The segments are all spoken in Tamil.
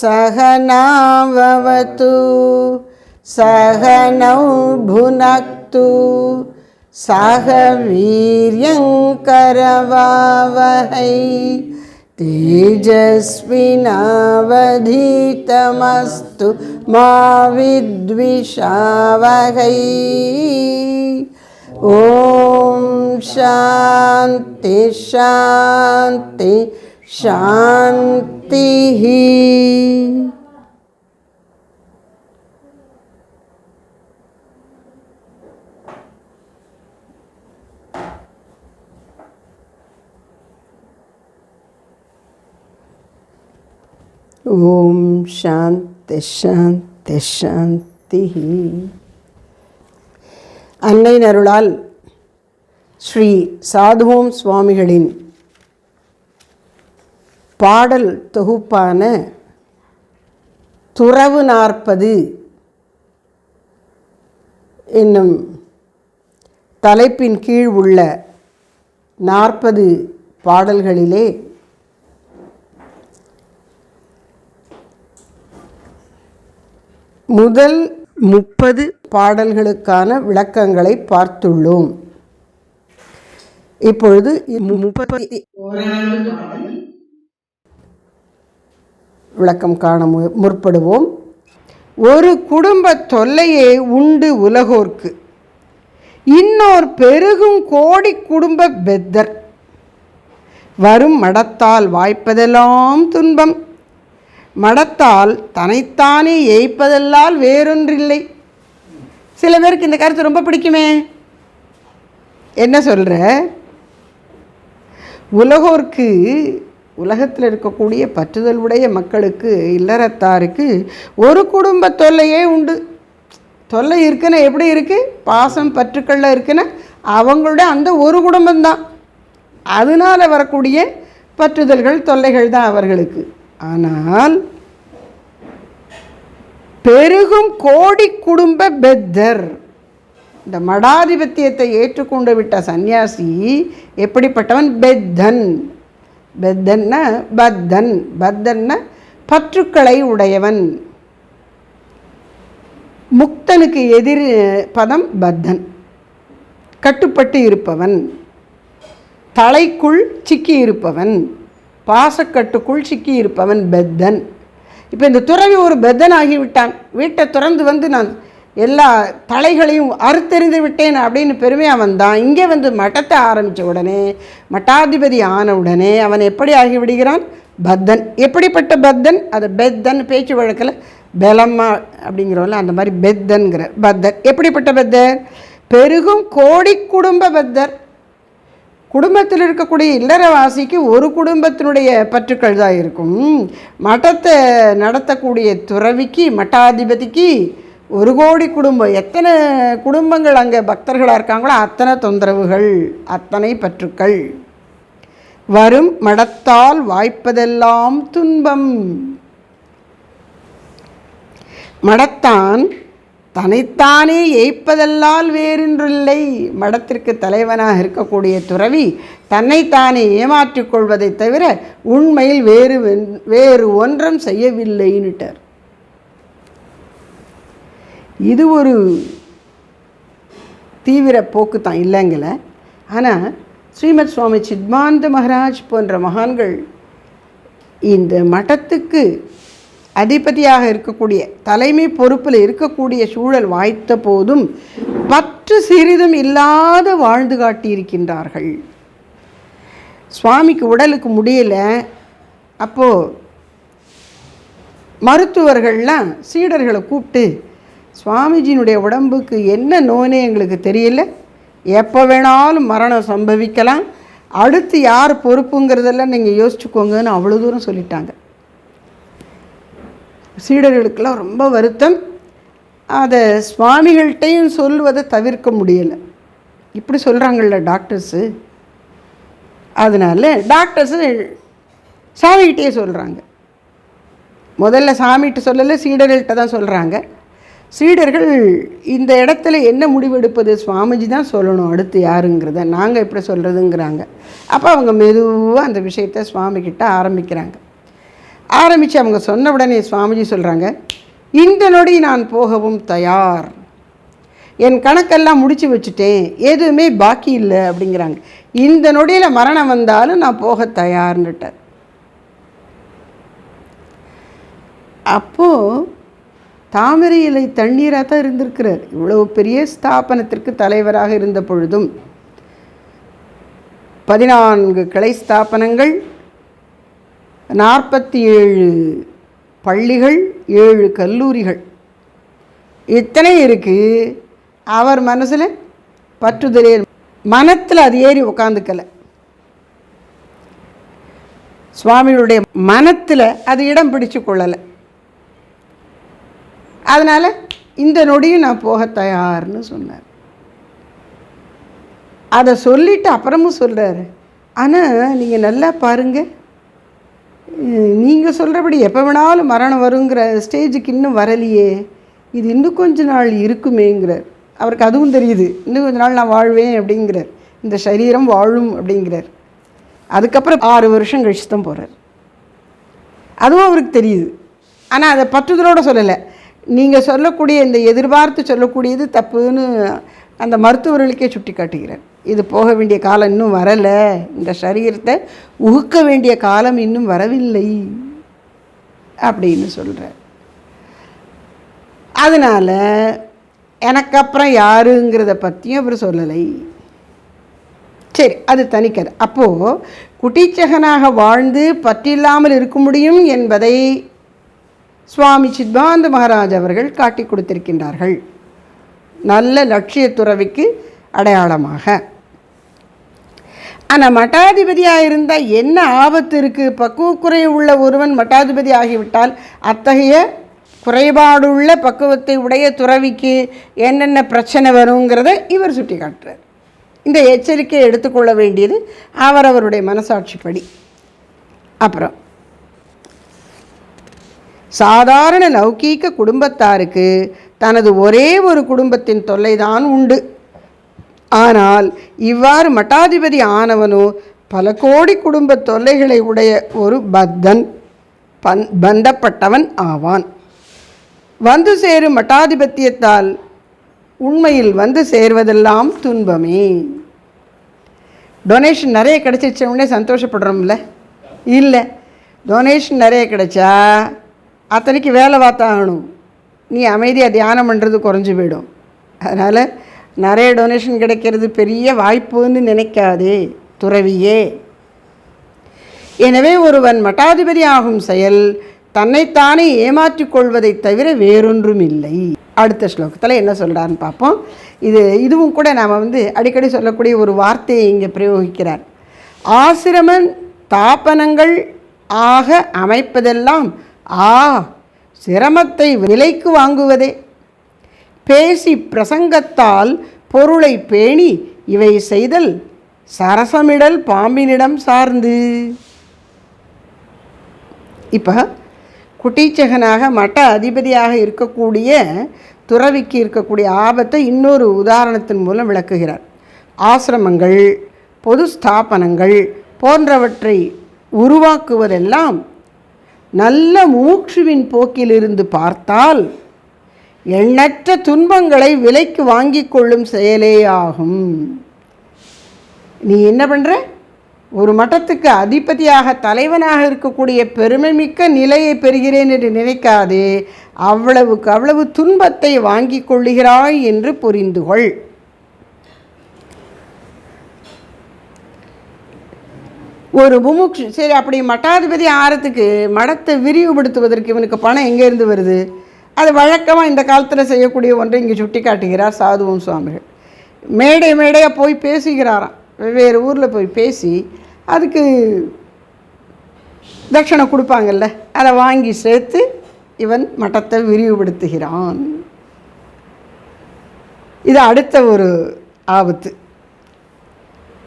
सहनाववतु सहनौ भुनक्तु सह वीर्यङ्करवावहै तेजस्विनावधीतमस्तु मा विद्विषावहै ओम शांति शांति शांति ही। ओम शांति शांति शांति ही। அன்னை நருளால் ஸ்ரீ சாதுவோம் சுவாமிகளின் பாடல் தொகுப்பான துறவு நாற்பது என்னும் தலைப்பின் கீழ் உள்ள நாற்பது பாடல்களிலே முதல் முப்பது பாடல்களுக்கான விளக்கங்களை பார்த்துள்ளோம். இப்பொழுது முப்பத்தி விளக்கம் காண மு- முற்படுவோம். ஒரு குடும்ப தொல்லையே உண்டு உலகோர்க்கு. இன்னோர் பெருகும் கோடி குடும்ப பெத்தர். வரும் மடத்தால் வாய்ப்பதெல்லாம் துன்பம். மடத்தால் தன்னைத்தானே ஏய்ப்பதெல்லால் வேறொன்றில்லை. சில பேருக்கு இந்த கருத்து ரொம்ப பிடிக்குமே. என்ன சொல்கிற உலகோர்க்கு உலகத்தில் இருக்கக்கூடிய பற்றுதல் உடைய மக்களுக்கு இல்லறத்தாருக்கு ஒரு குடும்ப தொல்லையே உண்டு. தொல்லை இருக்குன்னா எப்படி இருக்குது பாசம் பற்றுக்கள்ல இருக்குன்னா அவங்களுடைய அந்த ஒரு குடும்பம்தான். அதனால் வரக்கூடிய பற்றுதல்கள் தொல்லைகள் தான் அவர்களுக்கு. ஆனால் பெருகும் கோடி குடும்ப பெத்தர். இந்த மடாதிபத்தியத்தை ஏற்றுக்கொண்டு விட்ட சந்நியாசி எப்படிப்பட்டவன்? பெத்தன். பெத்தன்னா பத்தன். பத்தன்னா பற்றுக்களை உடையவன். முக்தனுக்கு எதிர் பதம் பத்தன். கட்டுப்பட்டு இருப்பவன். தலைக்குள் சிக்கி இருப்பவன். பாசக்கட்டுக்குள் சிக்கி இருப்பவன் பெத்தன். இப்போ இந்த துறவி ஒரு பெத்தன் ஆகிவிட்டான் வீட்டை திறந்து வந்து நான் எல்லா தலைகளையும் அறுத்தெறிந்து விட்டேன் அப்படின்னு பெருமையாக வந்தான் இங்கே வந்து மட்டத்தை ஆரம்பித்த உடனே மட்டாதிபதி ஆன உடனே அவன் எப்படி ஆகிவிடுகிறான்? பத்தன். எப்படிப்பட்ட பத்தன்? அது பெத்தன் பேச்சு வழக்கில் பெலம்மா அப்படிங்கிறோம்ல அந்த மாதிரி பெத்தன்கிற பத்தர். எப்படிப்பட்ட பத்தர்? பெருகும் கோடி குடும்ப பத்தர். குடும்பத்தில் இருக்கக்கூடிய இல்லறவாசிக்கு ஒரு குடும்பத்தினுடைய பற்றுக்கள் தான் இருக்கும். மட்டத்தை நடத்தக்கூடிய துறவிக்கு மட்டாதிபதிக்கு ஒரு கோடி குடும்பம். எத்தனை குடும்பங்கள் அங்கே பக்தர்களாக இருக்காங்களோ அத்தனை தொந்தரவுகள் அத்தனை பற்றுக்கள். வரும் மடத்தால் வாய்ப்பதெல்லாம் துன்பம். மடத்தான் தன்னைத்தானே ஏய்ப்பதல்லால் வேறென்றில்லை. மடத்திற்கு தலைவனாக இருக்கக்கூடிய துறவி தன்னைத்தானே ஏமாற்றிக் கொள்வதை தவிர உண்மையில் வேறு வென்- வேறு ஒன்றும் செய்யவில்லைன்னுட்டார். இது ஒரு தீவிர போக்கு தான் இல்லைங்கள. ஆனால் ஸ்ரீமத் சுவாமி சித்மானந்த மகாராஜ் போன்ற மகான்கள் இந்த மட்டத்துக்கு அதிபதியாக இருக்கக்கூடிய தலைமை பொறுப்பில் இருக்கக்கூடிய சூழல் வாய்த்த போதும் பற்று சிறிதும் இல்லாத வாழ்ந்து காட்டியிருக்கின்றார்கள். சுவாமிக்கு உடலுக்கு முடியல. அப்போது மருத்துவர்கள்லாம் சீடர்களை கூப்பிட்டு சுவாமிஜியினுடைய உடம்புக்கு என்ன நோனே எங்களுக்கு தெரியல. எப்போ வேணாலும் மரணம் சம்பவிக்கலாம். அடுத்து யார் பொறுப்புங்கிறதெல்லாம் நீங்கள் யோசிச்சுக்கோங்கன்னு அவ்வளோ தூரம் சொல்லிட்டாங்க. சீடர்களுக்கெல்லாம் ரொம்ப வருத்தம். அதை சுவாமிகள்கிட்டையும் சொல்வதை தவிர்க்க முடியலை. இப்படி சொல்கிறாங்கள்ல டாக்டர்ஸு. அதனால டாக்டர்ஸு சாமிகிட்டே சொல்கிறாங்க முதல்ல சாமிகிட்ட சொல்லலை சீடர்கள்ட்ட தான் சொல்கிறாங்க சீடர்கள் இந்த இடத்துல என்ன முடிவெடுப்பது சுவாமிஜி தான் சொல்லணும் அடுத்து யாருங்கிறத. நாங்கள் எப்படி சொல்கிறதுங்கிறாங்க அப்போ அவங்க மெதுவாக அந்த விஷயத்த சுவாமிகிட்ட ஆரம்பிக்கிறாங்க. ஆரம்பித்து அவங்க சொன்ன உடனே சுவாமிஜி சொல்கிறாங்க இந்த நொடி நான் போகவும் தயார். என் கணக்கெல்லாம் முடித்து வச்சுட்டேன் எதுவுமே பாக்கி இல்லை அப்படிங்கிறாங்க. இந்த நொடியில் மரணம் வந்தாலும் நான் போக தயார்னுட்டார் அப்போது தாமரை இலை தண்ணீராக தான் இருந்திருக்கிறார். இவ்வளோ பெரிய ஸ்தாபனத்திற்கு தலைவராக இருந்த பொழுதும் பதினான்கு கிளை ஸ்தாபனங்கள் நாற்பத்தி ஏழு பள்ளிகள் ஏழு கல்லூரிகள். இத்தனை இருக்குது அவர் மனசில் பற்றுதலே மனத்தில் அது ஏறி உட்காந்துக்கலை சுவாமிகளுடைய மனத்தில் அது இடம் பிடிச்சு கொள்ளலை. அதனால் இந்த நொடியும் நான் போக தயார்னு சொன்னார். அதை சொல்லிட்டு அப்புறமும் சொல்கிறாரு ஆனால் நீங்கள் நல்லா பாருங்கள் நீங்கள் சொல்கிறபடி எப்போ வேணாலும் மரணம் வருங்கிற ஸ்டேஜுக்கு இன்னும் வரலையே. இது இன்னும் கொஞ்ச நாள் இருக்குமேங்கிறார். அவருக்கு அதுவும் தெரியுது. இன்னும் கொஞ்ச நாள் நான் வாழ்வேன் அப்படிங்கிறார். இந்த சரீரம் வாழும் அப்படிங்கிறார். அதுக்கப்புறம் ஆறு வருஷம் கழிச்சு தான் போகிறார் அதுவும் அவருக்கு தெரியுது. ஆனால் அதை பற்றுதலோடு சொல்லலை. நீங்கள் சொல்லக்கூடிய இந்த எதிர்பார்த்து சொல்லக்கூடியது தப்புன்னு அந்த மருத்துவர்களுக்கே சுட்டி காட்டுகிறார் இது போக வேண்டிய காலம் இன்னும் வரலை. இந்த சரீரத்தை உகுக்க வேண்டிய காலம் இன்னும் வரவில்லை அப்படின்னு சொல்கிறார் அதனால் எனக்கு அப்புறம் யாருங்கிறத பற்றியும் அவர் சொல்லலை. சரி அது தனிக்கது. அப்போது குட்டிச்சகனாக வாழ்ந்து பற்றில்லாமல் இருக்க முடியும் என்பதை சுவாமி சித்பாந்த மகாராஜ் அவர்கள் காட்டி கொடுத்திருக்கின்றார்கள். நல்ல லட்சிய துறவிக்கு அடையாளமாக. ஆனால் மட்டாதிபதியாக இருந்தால் என்ன ஆபத்து இருக்குது பக்குவக்குறை உள்ள ஒருவன் மட்டாதிபதி ஆகிவிட்டால் அத்தகைய குறைபாடுள்ள பக்குவத்தை உடைய துறவிக்கு என்னென்ன பிரச்சனை வருங்கிறத இவர் சுட்டி காட்டுறார் இந்த எச்சரிக்கையை எடுத்துக்கொள்ள வேண்டியது அவரவருடைய மனசாட்சிப்படி. அப்புறம் சாதாரண லௌகீக குடும்பத்தாருக்கு தனது ஒரே ஒரு குடும்பத்தின் தொல்லைதான் உண்டு. ஆனால் இவ்வாறு மட்டாதிபதி ஆனவனோ பல கோடி குடும்ப தொல்லைகளை உடைய ஒரு பத்தன் பந் பந்தப்பட்டவன் ஆவான். வந்து சேரும் மட்டாதிபத்தியத்தால் உண்மையில் வந்து சேர்வதெல்லாம் துன்பமே. டொனேஷன் நிறைய கிடைச்சிருச்ச உடனே சந்தோஷப்படுறோம்ல? இல்லை. டொனேஷன் நிறைய கிடைச்சா அத்தனைக்கு வேலை பார்த்தாகணும். நீ அமைதியாக தியானம் பண்ணுறது குறைஞ்சி போயிடும். அதனால் நிறைய டொனேஷன் கிடைக்கிறது பெரிய வாய்ப்புன்னு நினைக்காதே துறவியே. எனவே ஒருவன் மட்டாதிபதி ஆகும் செயல் தன்னைத்தானே ஏமாற்றிக் கொள்வதை தவிர வேறொன்றும் இல்லை அடுத்த ஸ்லோகத்தில் என்ன சொல்கிறான்னு பார்ப்போம். இது இதுவும் கூட நாம் வந்து அடிக்கடி சொல்லக்கூடிய ஒரு வார்த்தையை இங்கே பிரயோகிக்கிறார். ஆசிரமன் தாபனங்கள் ஆக அமைப்பதெல்லாம் ஆ சிரமத்தை விலைக்கு வாங்குவதே. பேசி பிரசங்கத்தால் பொருளை பேணி இவை செய்தல் சரசமிடல் பாம்பினிடம் சார்ந்து. இப்போ குட்டீச்சகனாக மட்ட அதிபதியாக இருக்கக்கூடிய துறவிக்கு இருக்கக்கூடிய ஆபத்தை இன்னொரு உதாரணத்தின் மூலம் விளக்குகிறார். ஆசிரமங்கள் பொது ஸ்தாபனங்கள் போன்றவற்றை உருவாக்குவதெல்லாம் நல்ல மூக்ஷுவின் போக்கிலிருந்து பார்த்தால் எண்ணற்ற துன்பங்களை விலைக்கு வாங்கி கொள்ளும் செயலேயாகும். நீ என்ன பண்ணுற ஒரு மட்டத்துக்கு அதிபதியாக தலைவனாக இருக்கக்கூடிய பெருமைமிக்க நிலையை பெறுகிறேன் என்று நினைக்காதே. அவ்வளவுக்கு அவ்வளவு துன்பத்தை வாங்கி கொள்ளுகிறாய் என்று புரிந்து கொள். ஒரு முமுக்ஷு சரி அப்படி மட்டாதிபதி ஆறத்துக்கு மடத்தை விரிவுபடுத்துவதற்கு இவனுக்கு பணம் எங்கேருந்து வருது? அது வழக்கமாக இந்த காலத்தில் செய்யக்கூடிய ஒன்றை இங்கே சுட்டி காட்டுகிறார் சாதுவும் சுவாமிகள். மேடை மேடையாக போய் பேசுகிறாராம். வெவ்வேறு ஊரில் போய் பேசி அதுக்கு தட்சணை கொடுப்பாங்கல்ல அதை வாங்கி சேர்த்து இவன் மட்டத்தை விரிவுபடுத்துகிறான். இது அடுத்த ஒரு ஆபத்து.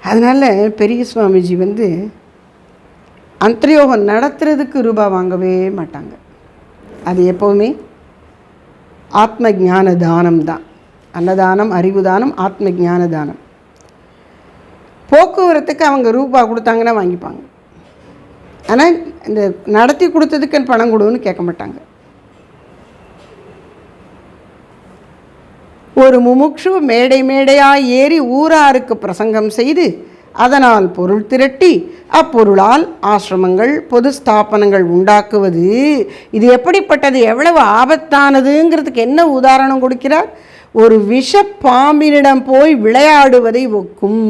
அதனால் பெரிய சுவாமிஜி வந்து அந்தரியோகம் நடத்துறதுக்கு ரூபா வாங்கவே மாட்டாங்க. அது எப்போவுமே ஆத்ம ஜான தானம் தான் அன்னதானம் அறிவு தானம் ஆத்ம ஜான தானம் போக்குவரத்துக்கு அவங்க ரூபா கொடுத்தாங்கன்னா வாங்கிப்பாங்க. ஆனால் இந்த நடத்தி கொடுத்ததுக்கு பணம் கொடுன்னு கேட்க மாட்டாங்க. ஒரு முமுட்சு மேடை மேடையாக ஏறி ஊராருக்கு பிரசங்கம் செய்து அதனால் பொருள் திரட்டி அப்பொருளால் ஆசிரமங்கள் பொது ஸ்தாபனங்கள் உண்டாக்குவது. இது எப்படிப்பட்டது? எவ்வளவு ஆபத்தானதுங்கிறதுக்கு என்ன உதாரணம் கொடுக்கிறார்? ஒரு விஷ பாம்பினிடம் போய் விளையாடுவதை ஒக்கும்.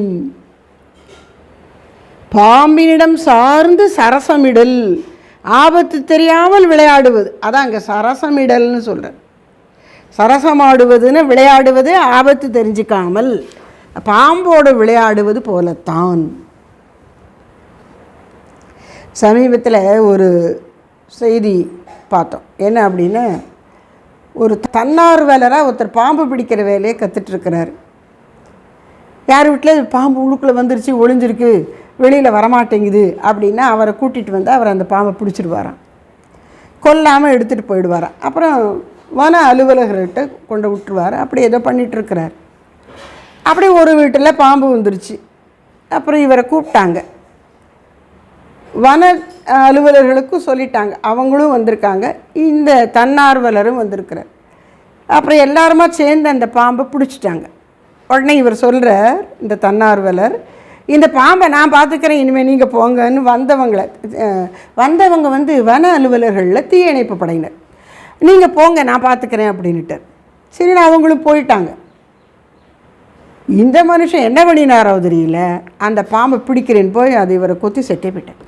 பாம்பினிடம் சார்ந்து சரசமிடல். ஆபத்து தெரியாமல் விளையாடுவது. அதான் அங்கே சரசமிடல்னு சொல்கிறேன் சரசமாடுவதுன்னு விளையாடுவது ஆபத்து தெரிஞ்சுக்காமல். பாம்போடு விளையாடுவது போலத்தான். சமீபத்தில் ஒரு செய்தி பார்த்தோம். என்ன அப்படின்னு ஒரு தன்னார்வலராக ஒருத்தர் பாம்பு பிடிக்கிற வேலையை கற்றுட்ருக்கிறார் யார் வீட்டில் பாம்பு உள்ளுக்குள்ளே வந்துருச்சு ஒளிஞ்சிருக்கு வெளியில் வரமாட்டேங்குது அப்படின்னா அவரை கூட்டிகிட்டு வந்து அவர் அந்த பாம்பை பிடிச்சிடுவாராம். கொல்லாமல் எடுத்துகிட்டு போயிடுவாராம். அப்புறம் வன அலுவலகர்கிட்ட கொண்டு விட்டுருவார். அப்படி ஏதோ பண்ணிகிட்ருக்கிறார் அப்படி ஒரு வீட்டில் பாம்பு வந்துருச்சு. அப்புறம் இவரை கூப்பிட்டாங்க. வன அலுவலர்களுக்கும் சொல்லிட்டாங்க. அவங்களும் வந்திருக்காங்க. இந்த தன்னார்வலரும் வந்திருக்கிறார். அப்புறம் எல்லாருமா சேர்ந்து அந்த பாம்பை பிடிச்சிட்டாங்க. உடனே இவர் சொல்கிறார் இந்த தன்னார்வலர் இந்த பாம்பை நான் பார்த்துக்கிறேன் இனிமேல் நீங்கள் போங்கன்னு வந்தவங்களை வந்தவங்க வந்து வன அலுவலர்களில் தீயணைப்பு படையினர். நீங்கள் போங்க நான் பார்த்துக்கிறேன் அப்படின்ட்டு சரி நான் அவங்களும் போயிட்டாங்க. இந்த மனுஷன் என்ன பண்ணினாரோ தெரியல. அந்த பாம்பை பிடிக்கிறேன்னு போய் அது இவரை கொத்தி செட்டே போயிட்டார்.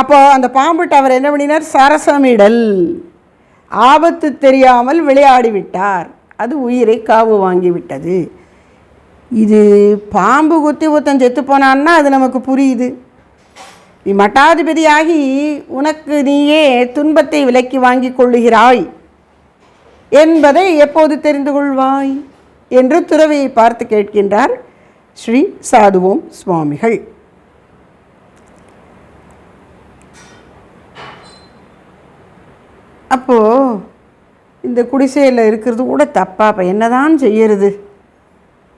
அப்போது அந்த பாம்புட்டு அவர் என்ன பண்ணினார்? சரசமிடல். ஆபத்து தெரியாமல் விளையாடி விட்டார். அது உயிரை காவு வாங்கி விட்டது. இது பாம்பு குத்தி ஒருத்தன் செத்து போனான்னா அது நமக்கு புரியுது. நீ மட்டாதிபதியாகி உனக்கு நீயே துன்பத்தை விலக்கி வாங்கி கொள்ளுகிறாய். என்பதை எப்போது தெரிந்து கொள்வாய்? என்று துறவியை பார்த்து கேட்கின்றார் ஸ்ரீ சாதுவோம் சுவாமிகள். அப்போது இந்த குடிசையில் இருக்கிறது கூட தப்பா? அப்போ என்னதான் செய்யறது?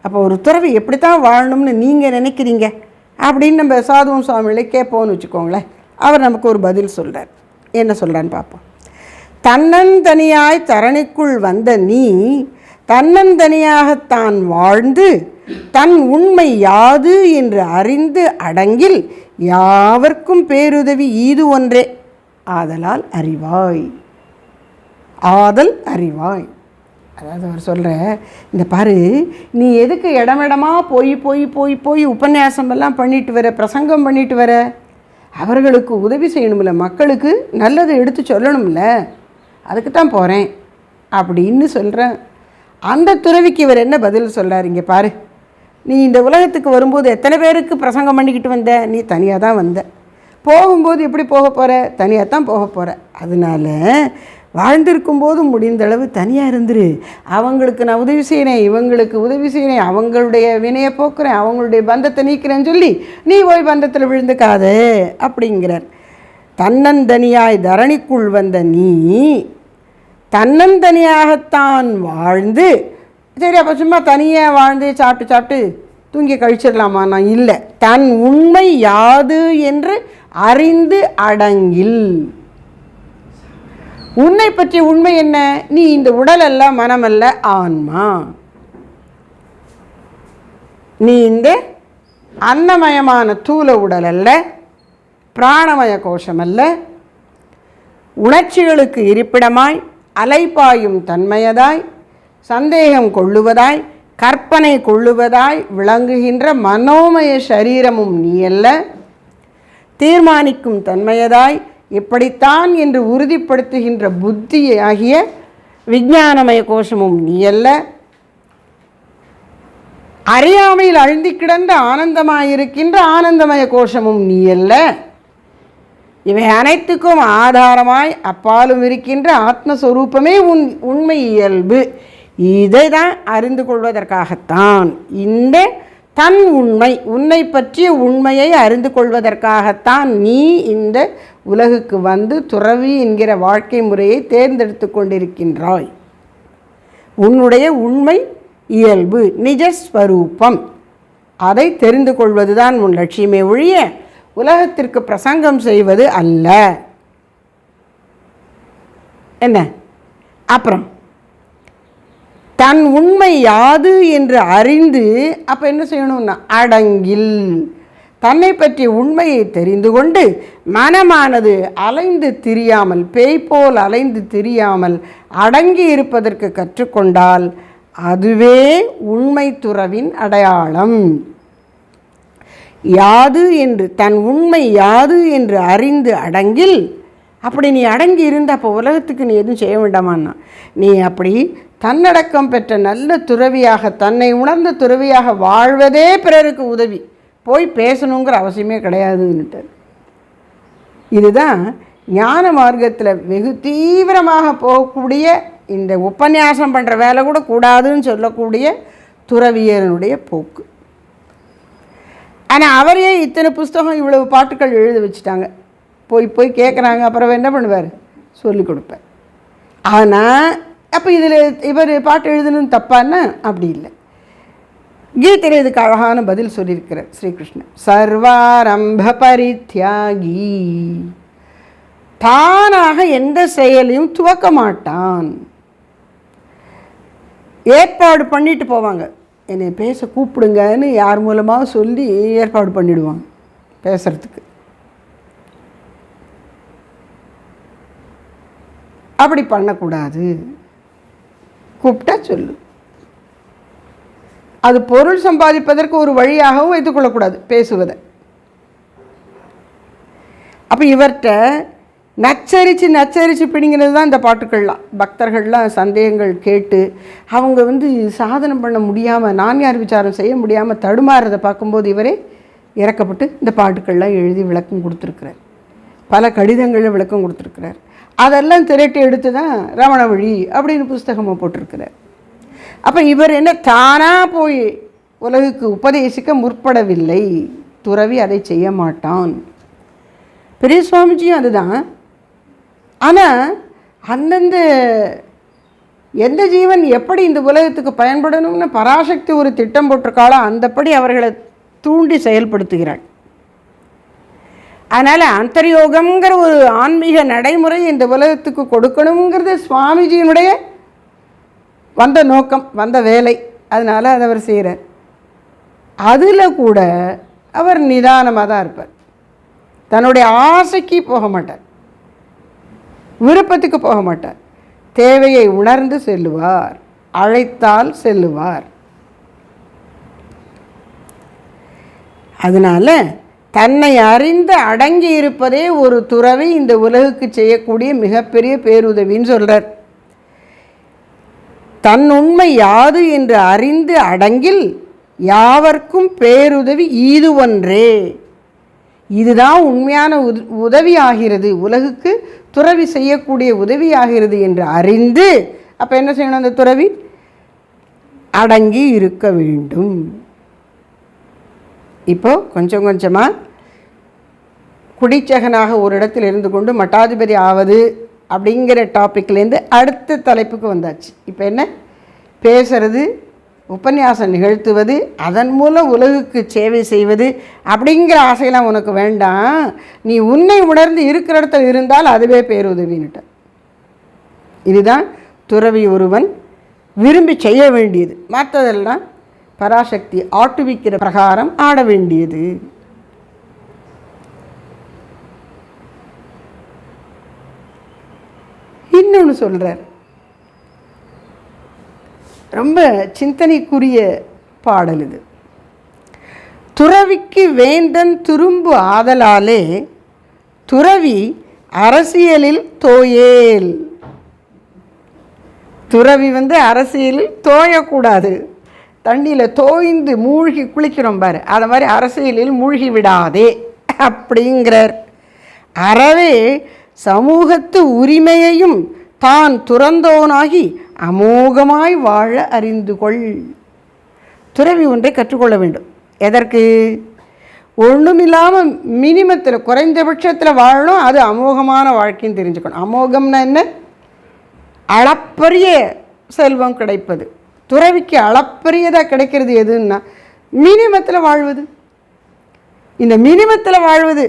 அப்போ ஒரு துறவி எப்படித்தான் வாழணும்னு நீங்கள் நினைக்கிறீங்க? அப்படின்னு நம்ம சாதுவோம் சுவாமிகளை கேட்போம்னு வச்சுக்கோங்களேன். அவர் நமக்கு ஒரு பதில் சொல்கிறார் என்ன சொல்கிறான்னு பார்ப்போம். தன்னந்தனியாய் தரணிக்குள் வந்த நீ தன்னந்தனியாகத்தான் வாழ்ந்து தன் உண்மை யாது என்று அறிந்து அடங்கில் யாவர்க்கும் பேருதவி ஈது ஒன்றே. ஆதலால் அறிவாய். ஆதல் அறிவாய். அதாவது அவர் சொல்கிற இந்த பாரு நீ எதுக்கு இடமிடமாக போய் போய் போய் போய் உபன்யாசமெல்லாம் பண்ணிட்டு வர பிரசங்கம் பண்ணிட்டு வர? அவர்களுக்கு உதவி செய்யணும்ல மக்களுக்கு நல்லதை எடுத்து சொல்லணும்ல? அதுக்கு தான் போகிறேன் அப்படின்னு சொல்கிறேன் அந்த துறவிக்கு இவர் என்ன பதில் சொல்கிறார் இங்கே பாரு. நீ இந்த உலகத்துக்கு வரும்போது எத்தனை பேருக்கு பிரசங்கம் பண்ணிக்கிட்டு வந்த? நீ தனியாக தான் வந்த. போகும்போது எப்படி போக போகிற தனியாக தான் போக போகிற அதனால வாழ்ந்திருக்கும் போதும் முடிந்தளவு தனியாக இருந்துரு. அவங்களுக்கு நான் உதவி செய்கிறேன் இவங்களுக்கு உதவி செய்கிறேன் அவங்களுடைய வினையை போக்குறேன் அவங்களுடைய பந்தத்தை நீக்கிறேன்னு சொல்லி நீ போய் பந்தத்தில் விழுந்துக்காதே அப்படிங்கிறார். தன்னந்தனியாய் தரணிக்குள் வந்த நீ தன்னந்தனியாகத்தான் வாழ்ந்து சரி அப்போ சும்மா தனியாக வாழ்ந்து சாப்பிட்டு சாப்பிட்டு தூங்கி கழிச்சிடலாமா? நான் இல்லை. தன் உண்மை யாது என்று அறிந்து அடங்கில். உன்னை பற்றிய உண்மை என்ன? நீ இந்த உடல் அல்ல மனமல்ல ஆன்மா. நீ இந்த அன்னமயமான தூல உடல் அல்ல பிராணமய கோஷம் அல்ல. உணர்ச்சிகளுக்கு இருப்பிடமாய் அலைப்பாயும் தன்மையதாய் சந்தேகம் கொள்ளுவதாய் கற்பனை கொள்ளுவதாய் விளங்குகின்ற மனோமய சரீரமும் நீ அல்ல தீர்மானிக்கும் தன்மையதாய் இப்படித்தான் என்று உறுதிப்படுத்துகின்ற புத்தி ஆகிய விஞ்ஞானமய கோஷமும் நீ அல்ல அறியாமையில் அழுந்தி கிடந்த ஆனந்தமாயிருக்கின்ற ஆனந்தமய கோஷமும் நீ அல்ல இவை அனைத்துக்கும் ஆதாரமாய் அப்பாலும் இருக்கின்ற ஆத்மஸ்வரூபமே உன் உண்மை இயல்பு. இதை தான் அறிந்து கொள்வதற்காகத்தான். இந்த தன் உண்மை உன்னை பற்றிய உண்மையை அறிந்து கொள்வதற்காகத்தான் நீ இந்த உலகுக்கு வந்து துறவி என்கிற வாழ்க்கை முறையை தேர்ந்தெடுத்து கொண்டிருக்கின்றாய். உன்னுடைய உண்மை இயல்பு நிஜஸ்வரூபம். அதை தெரிந்து கொள்வதுதான் உன் லட்சியமே ஒழிய உலகத்திற்கு பிரசங்கம் செய்வது அல்ல. என்ன? அப்புறம். தன் உண்மை யாது என்று அறிந்து அப்போ என்ன செய்யணும்னா அடங்கில். தன்னை பற்றிய உண்மையை தெரிந்து கொண்டு மனமானது அலைந்து திரியாமல் பேய் போல் அலைந்து திரியாமல் அடங்கி இருப்பதற்கு கற்றுக்கொண்டால் அதுவே உண்மை துறவின் அடையாளம். யாது என்று தன் உண்மை யாது என்று அறிந்து அடங்கில் அப்படி நீ அடங்கி இருந்த அப்போ உலகத்துக்கு நீ எதுவும் செய்ய வேண்டாமான்னா? நீ அப்படி தன்னடக்கம் பெற்ற நல்ல துறவியாக தன்னை உணர்ந்த துறவியாக வாழ்வதே பிறருக்கு உதவி. போய் பேசணுங்கிற அவசியமே கிடையாதுன்னுட்டார். இதுதான் ஞான மார்க்கத்தில் வெகு தீவிரமாக போகக்கூடிய இந்த உபன்யாசம் பண்ணுற வேலை கூட கூடாதுன்னு சொல்லக்கூடிய துறவியனுடைய போக்கு. ஆனால் அவரே இத்தனை புஸ்தகம் இவ்வளவு பாட்டுகள் எழுத வச்சுட்டாங்க. போய் போய் கேட்குறாங்க அப்புறம் என்ன பண்ணுவார்? சொல்லி கொடுப்பார். ஆனால் அப்போ இதில் இவர் பாட்டு எழுதணும் தப்பான்னா அப்படி இல்லை. கீதையில் இதுக்கு அழகான பதில் சொல்லியிருக்கிறார் ஸ்ரீகிருஷ்ணன் சர்வாரம்ப பரித்தியாகி தானாக எந்த செயலையும் துவக்க மாட்டான். ஏற்பாடு பண்ணிட்டு போவாங்க. என்னை பேச கூப்பிடுங்கன்னு யார் மூலமாக சொல்லி ஏற்பாடு பண்ணிவிடுவாங்க பேசுறதுக்கு. அப்படி பண்ணக்கூடாது. கூப்பிட்டா சொல்லு. அது பொருள் சம்பாதிப்பதற்கு ஒரு வழியாகவும் வைத்துக்கொள்ளக்கூடாது பேசுவதை. அப்போ இவர்கிட்ட நச்சரித்து நச்சரித்து பிடிங்கிறது தான் இந்த பாட்டுக்கள்லாம் பக்தர்கள்லாம் சந்தேகங்கள் கேட்டு அவங்க வந்து சாதனம் பண்ண முடியாமல் நான் யார் விசாரம் செய்ய முடியாமல் தடுமாறுறதை பார்க்கும்போது இவரே இறக்கப்பட்டு இந்த பாட்டுக்கள்லாம் எழுதி விளக்கம் கொடுத்துருக்கிறார். பல கடிதங்களில் விளக்கம் கொடுத்துருக்கிறார். அதெல்லாம் திரட்டி எடுத்து தான் ரமணவழி அப்படின்னு புஸ்தகமாக போட்டிருக்கிறார். அப்போ இவர் என்ன தானாக போய் உலகுக்கு உபதேசிக்க முற்படவில்லை. துறவி அதை செய்ய மாட்டான். பெரிய சுவாமிஜியும் அதுதான். ஆனால் அந்தந்த எந்த ஜீவன் எப்படி இந்த உலகத்துக்கு பயன்படணும்னு பராசக்தி ஒரு திட்டம் போட்டிருக்காளோ அந்தப்படி அவர்களை தூண்டி செயல்படுத்துகிறாள். அதனால் அந்தர்யோகம்ங்கிற ஒரு ஆன்மீக நடைமுறை இந்த உலகத்துக்கு கொடுக்கணுங்கிறது சுவாமிஜியினுடைய வந்த நோக்கம் வந்த வேலை. அதனால் அதை அவர் செய்கிறார் அதில் கூட அவர் நிதானமாக தான் இருப்பார். தன்னுடைய ஆசைக்கு போக மாட்டார். விருப்பத்துக்கு போக மாட்டார். தேவையை உணர்ந்து செல்லுவார். அழைத்தால் செல்லுவார். அதனால் தன்னை அறிந்து அடங்கி இருப்பதே ஒரு துறவி இந்த உலகுக்கு செய்யக்கூடிய மிகப்பெரிய பேருதவின்னு சொல்கிறார் தன் உண்மை யாது என்று அறிந்து அடங்கில் யாவர்க்கும் பேருதவி ஈது ஒன்றே இதுதான் உண்மையான உத உதவி ஆகிறது உலகுக்கு துறவி செய்யக்கூடிய உதவி ஆகிறது என்று அறிந்து அப்போ என்ன செய்யணும் அந்த துறவி? அடங்கி இருக்க வேண்டும். இப்போ கொஞ்சம் கொஞ்சமாக குடிச்சகனாக ஒரு இடத்தில் இருந்து கொண்டு மட்டாதிபதி ஆவது அப்படிங்கிற டாப்பிக்லேருந்து அடுத்த தலைப்புக்கு வந்தாச்சு. இப்போ என்ன? பேசுறது உபன்யாசம் நிகழ்த்துவது அதன் மூலம் உலகுக்கு சேவை செய்வது அப்படிங்கிற ஆசையெல்லாம் உனக்கு வேண்டாம். நீ உன்னை உணர்ந்து இருக்கிற இடத்துல இருந்தால் அதுவே பேருதவின்னுட்ட இதுதான் துறவி ஒருவன் விரும்பி செய்ய வேண்டியது. மற்றதெல்லாம் பராசக்தி ஆட்டுவிக்கிற பிரகாரம் ஆட வேண்டியது. இன்னொன்று சொல்கிறார் ரொம்ப சிந்தனைக்குரிய பாடல் இது. துறவிக்கு வேந்தன் துரும்பு ஆதலாலே துறவி அரசியலில் தோயேல். துறவி வந்து அரசியலில் தோயக்கூடாது. தண்ணியில் தோய்ந்து மூழ்கி குளிக்கிறோம் பாரு அதை மாதிரி அரசியலில் மூழ்கி விடாதே அப்படிங்கிறார். அறவே சமூகத்து உரிமையையும் தான் துறந்தோனாகி அமோகமாய் வாழ அறிந்து கொள் துறவி ஒன்றை கற்றுக்கொள்ள வேண்டும். எதற்கு? ஒன்றுமில்லாமல் மினிமத்தில் குறைந்தபட்சத்தில் வாழணும். அது அமோகமான வாழ்க்கைன்னு தெரிஞ்சுக்கணும். அமோகம்னா என்ன? அளப்பரிய செல்வம் கிடைப்பது. துறவிக்கு அளப்பரியதாக கிடைக்கிறது எதுன்னா மினிமத்தில் வாழ்வது. இந்த மினிமத்தில் வாழ்வது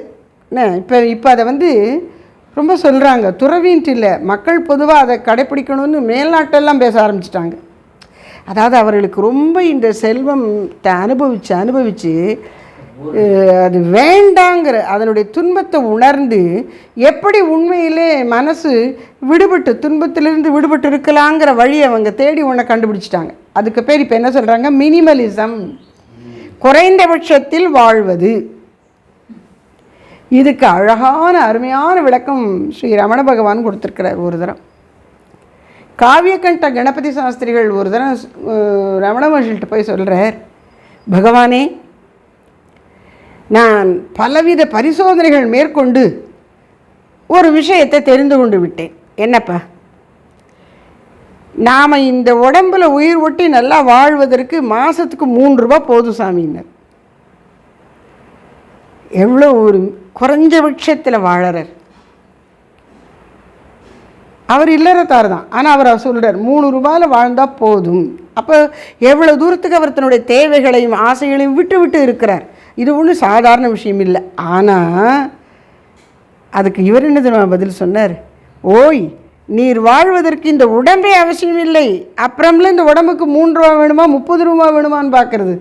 என்ன? இப்போ இப்போ அதை வந்து ரொம்ப சொல்கிறாங்க துறவின்ட்டு இல்லை மக்கள் பொதுவாக அதை கடைப்பிடிக்கணும்னு மேல்நாட்டெல்லாம் பேச ஆரம்பிச்சிட்டாங்க. அதாவது அவர்களுக்கு ரொம்ப இந்த செல்வத்தை அனுபவித்து அனுபவித்து அது வேண்டாங்கிற அதனுடைய துன்பத்தை உணர்ந்து எப்படி உண்மையிலே மனசு விடுபட்டு துன்பத்திலிருந்து விடுபட்டு இருக்கலாங்கிற வழியை அவங்க தேடி ஒன்றை கண்டுபிடிச்சிட்டாங்க. அதுக்கு பேர் இப்போ என்ன சொல்கிறாங்க மினிமலிசம். குறைந்தபட்சத்தில் வாழ்வது. இதுக்கு அழகான அருமையான விளக்கம் ஸ்ரீ ரமண பகவான் கொடுத்துருக்கிறார் ஒரு தரம். காவியக்கண்ட கணபதி சாஸ்திரிகள் ஒரு தரம் ரமண மகிழ்கிட்ட போய் சொல்கிறார் பகவானே நான் பலவித பரிசோதனைகள் மேற்கொண்டு ஒரு விஷயத்தை தெரிந்து கொண்டு விட்டேன். என்னப்பா? நாம் இந்த உடம்புல உயிர் ஒட்டி நல்லா வாழ்வதற்கு மாதத்துக்கு மூன்று ரூபா போதும் சாமியினர். எவ்வளோ ஒரு குறைஞ்ச விஷயத்தில் வாழறார். அவர் இல்லறத்தார் தான். ஆனால் அவர் சொல்கிறார் மூணு ரூபாயில் வாழ்ந்தால் போதும். அப்போ எவ்வளோ தூரத்துக்கு அவர் தன்னுடைய தேவைகளையும் ஆசைகளையும் விட்டு விட்டு இருக்கிறார்? இது ஒன்றும் சாதாரண விஷயம் இல்லை. ஆனால் அதுக்கு இவர் என்ன தெரியுமா பதில் சொன்னார்? ஓய் நீர் வாழ்வதற்கு இந்த உடம்பே அவசியம் இல்லை. அப்புறம்ல இந்த உடம்புக்கு மூன்று ரூபா வேணுமா முப்பது ரூபா வேணுமான்னு பார்க்குறது.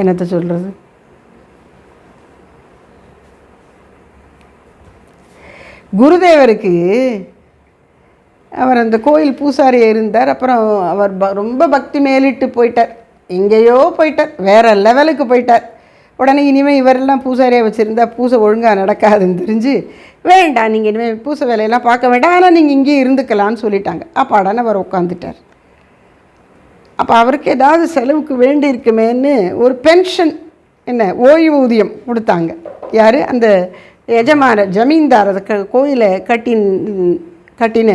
என்னத்தை சொல்கிறது குருதேவருக்கு அவர் அந்த கோயில் பூசாரியாக இருந்தார். அப்புறம் அவர் ப ரொம்ப பக்தி மேலிட்டு போயிட்டார். எங்கேயோ போயிட்டார். வேற லெவலுக்கு போயிட்டார். உடனே இனிமேல் இவரெல்லாம் பூசாரியாக வச்சுருந்தா பூசை ஒழுங்காக நடக்காதுன்னு தெரிஞ்சு வேண்டாம் நீங்கள் இனிமேல் பூசை வேலையெல்லாம் பார்க்க வேண்டாம். ஆனால் நீங்கள் இங்கேயே இருந்துக்கலான்னு சொல்லிட்டாங்க. அப்பாடான அவர் உட்காந்துட்டார் அப்போ அவருக்கு ஏதாவது செலவுக்கு வேண்டி இருக்குமேன்னு ஒரு பென்ஷன் என்ன ஓய்வூதியம் கொடுத்தாங்க. யார்? அந்த எஜமான ஜமீன்தார் அதை க கோயிலை கட்டின் கட்டின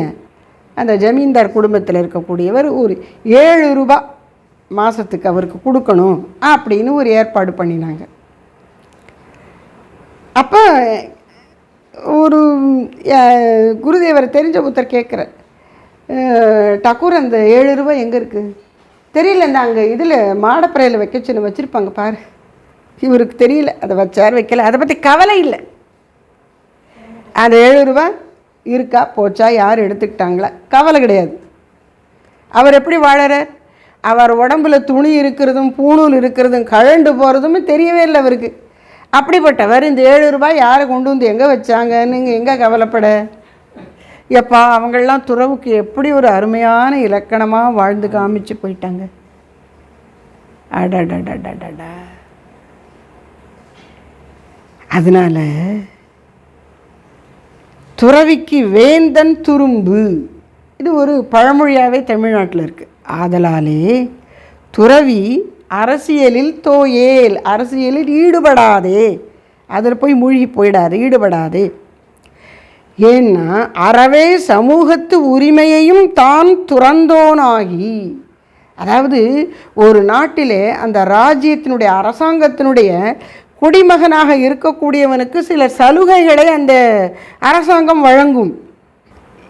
அந்த ஜமீன்தார் குடும்பத்தில் இருக்கக்கூடியவர் ஒரு ஏழு ரூபா மாதத்துக்கு அவருக்கு கொடுக்கணும் அப்படின்னு ஒரு ஏற்பாடு பண்ணினாங்க. அப்போ ஒரு குருதேவரை குருதேவர் தெரிஞ்ச புத்தர் கேட்குறார். டக்கூர் அந்த ஏழு ரூபா எங்கே இருக்குது தெரியல இந்த அங்கே இதில் மாடப்பறையில் வைக்க வச்சுருப்பாங்க பாரு. இவருக்கு தெரியல அதை வச்சார் வைக்கல. அதை பற்றி கவலை இல்லை. அந்த ஏழு ரூபாய் இருக்கா? போச்சா? யார் எடுத்துக்கிட்டாங்களா? கவலை கிடையாது. அவர் எப்படி வாழறார்? அவர் உடம்புல துணி இருக்கிறதும் பூணூல் இருக்கிறதும் கழண்டு போகிறதுமே தெரியவே இல்லை அவருக்கு. அப்படிப்பட்டவர் இந்த ஏழு ரூபாய் யாரை கொண்டு வந்து எங்கே வச்சாங்கன்னு எங்கே கவலைப்பட? எப்பா அவங்களெலாம் துறவுக்கு எப்படி ஒரு அருமையான இலக்கணமாக வாழ்ந்து காமிச்சு போயிட்டாங்க. அடடடடடடா அதனால துறவிக்கு வேந்தன் துரும்பு. இது ஒரு பழமொழியாகவே தமிழ்நாட்டில் இருக்குது ஆதலாலே துறவி அரசியலில் தோயேல் அரசியலில் ஈடுபடாதே. அதில் போய் மூழ்கி போயிடாது ஈடுபடாதே. ஏன்னா அறவே சமூகத்து உரிமையையும் தான் துறந்தோனாகி. அதாவது ஒரு நாட்டிலே அந்த ராஜ்யத்தினுடைய அரசாங்கத்தினுடைய குடிமகனாக இருக்கக்கூடியவனுக்கு சில சலுகைகளை அந்த அரசாங்கம் வழங்கும்.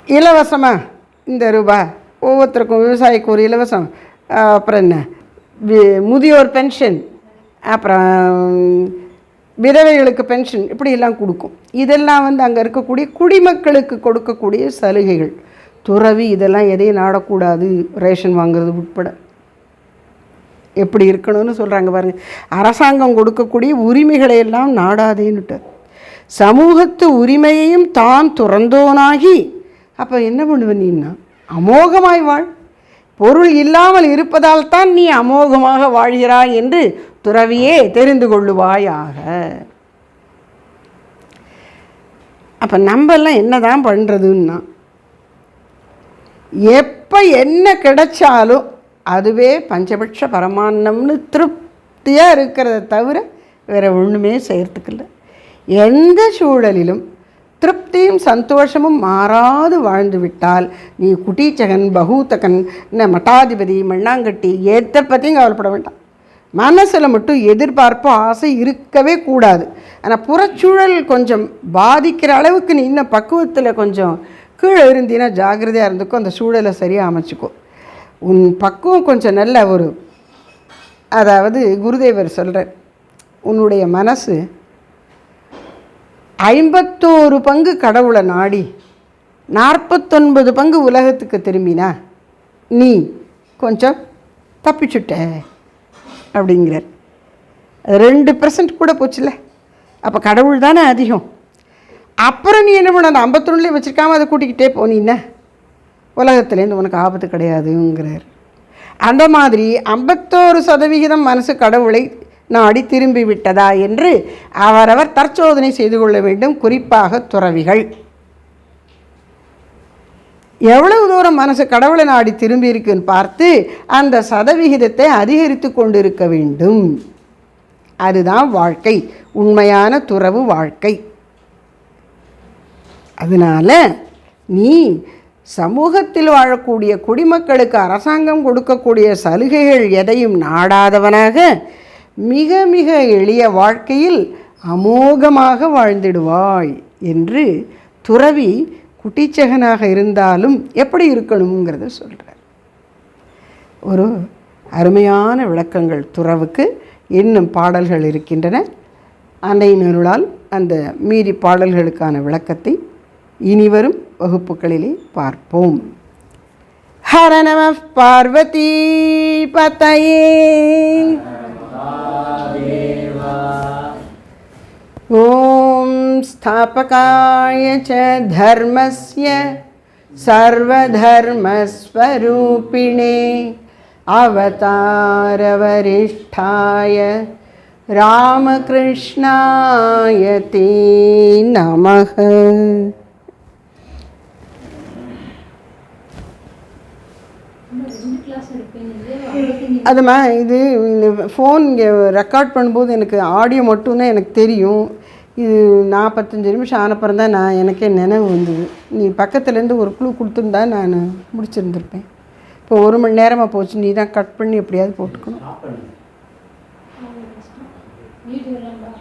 இலவசமாக இந்த ரூபா. ஒவ்வொருத்தருக்கும் விவசாயிக்கு ஒரு இலவசம். அப்புறம் என்ன? வி- முதியோர் பென்ஷன். அப்புறம் விதவைகளுக்கு பென்ஷன். இப்படியெல்லாம் கொடுக்கும். இதெல்லாம் வந்து அங்கே இருக்கக்கூடிய குடிமக்களுக்கு கொடுக்கக்கூடிய சலுகைகள். துறவி இதெல்லாம் எதையும் நாடக்கூடாது. ரேஷன் வாங்குறது உட்பட. எப்படி இருக்கணும்னு சொல்கிறாங்க பாருங்க. அரசாங்கம் கொடுக்கக்கூடிய உரிமைகளை எல்லாம் நாடாதேன்னுட்டார் சமூகத்து உரிமையையும் தான் துறந்தோனாகி அப்போ என்ன பண்ணுவ நீன்னா? அமோகமாய் வாழ். பொருள் இல்லாமல் இருப்பதால் தான் நீ அமோகமாக வாழ்கிறாய் என்று துறவியே தெரிந்து கொள்ளுவாயாக. அப்போ நம்மெல்லாம் என்ன தான் பண்ணுறதுன்னா எப்போ என்ன கிடைச்சாலும் அதுவே பஞ்சபட்ச பரமான்னம்னு திருப்தியாக இருக்கிறத தவிர வேறு ஒன்றுமே செய்கிறதுக்கு இல்லை எந்த சூழலிலும் திருப்தியும் சந்தோஷமும் மாறாது வாழ்ந்து விட்டால் நீ குட்டீச்சகன் பகூத்தகன் என்ன மட்டாதிபதி மண்ணாங்கட்டி எதை பற்றியும் கவலைப்பட வேண்டாம். மனசில் மட்டும் எதிர்பார்ப்பு ஆசை இருக்கவே கூடாது. ஆனால் புறச்சூழல் கொஞ்சம் பாதிக்கிற அளவுக்கு நீ இன்னும் பக்குவத்தில் கொஞ்சம் கீழே இருந்தீன்னா ஜாக்கிரதையாக இருந்துக்கோ அந்த சூழலை சரியாக அமைச்சுக்கும் உன் பக்குவம் கொஞ்சம் நல்ல ஒரு அதாவது குருதேவர் சொல்கிறார் உன்னுடைய மனசு ஐம்பத்தோரு பங்கு கடவுளை நாடி நாற்பத்தொன்பது பங்கு உலகத்துக்கு திரும்பினா நீ கொஞ்சம் தப்பிச்சுட்ட அப்படிங்கிறார். ரெண்டு பர்சன்ட் கூட போச்சுல்ல அப்போ கடவுள் தானே அதிகம். அப்புறம் நீ என்ன பண்ண அந்த ஐம்பத்தொன்னுலேயே வச்சுருக்காம அதை கூட்டிக்கிட்டே போனீன்னா உலகத்துலேருந்து உனக்கு ஆபத்து கிடையாதுங்கிறார். அந்த மாதிரி ஐம்பத்தோரு சதவிகிதம் மனசு கடவுளை நாடி திரும்பி விட்டதா என்று அவரவர் தற்சோதனை செய்து கொள்ள வேண்டும் குறிப்பாக துறவிகள். எவ்வளவு தூரம் மனசு கடவுளை நாடி திரும்பி இருக்குன்னு பார்த்து அந்த சதவிகிதத்தை அதிகரித்து கொண்டிருக்க வேண்டும். அதுதான் வாழ்க்கை உண்மையான துறவு வாழ்க்கை. அதனால் நீ சமூகத்தில் வாழக்கூடிய குடிமக்களுக்கு அரசாங்கம் கொடுக்கக்கூடிய சலுகைகள் எதையும் நாடாதவனாக மிக மிக எளிய வாழ்க்கையில் அமோகமாக வாழ்ந்திடுவாய் என்று துறவி குட்டிச்சகனாக இருந்தாலும் எப்படி இருக்கணுங்கிறத சொல்கிறார் ஒரு அருமையான விளக்கங்கள் துறவுக்கு இன்னும் பாடல்கள் இருக்கின்றன. அன்னையினருளால் அந்த மீதி பாடல்களுக்கான விளக்கத்தை இனிவரும் വകുപ്പുകളിൽ പാർപ്പോം ഹര നമ പാർവതി പതയേ ഓം സ്ഥാപകായ ച ധർമ്മസ്യ സർവധർമ്മസ്വരൂപിണേ അവതാരവരിഷ്ഠായ रामकृष्णाय ते नमः அதுமா இது இந்த ஃபோன் இங்கே ரெக்கார்ட் பண்ணும்போது எனக்கு ஆடியோ மட்டும்தான் எனக்கு தெரியும். இது நாற்பத்தஞ்சு நிமிஷம் ஆனப்புறம் தான் நான் எனக்கே நினைவு வந்தது. நீ பக்கத்துலேருந்து ஒரு குழு கொடுத்துருந்தா நான் முடிச்சிருந்துருப்பேன். இப்போ ஒரு மணி நேரமாக போச்சு நீ தான் கட் பண்ணி எப்படியாவது போட்டுக்கணும்.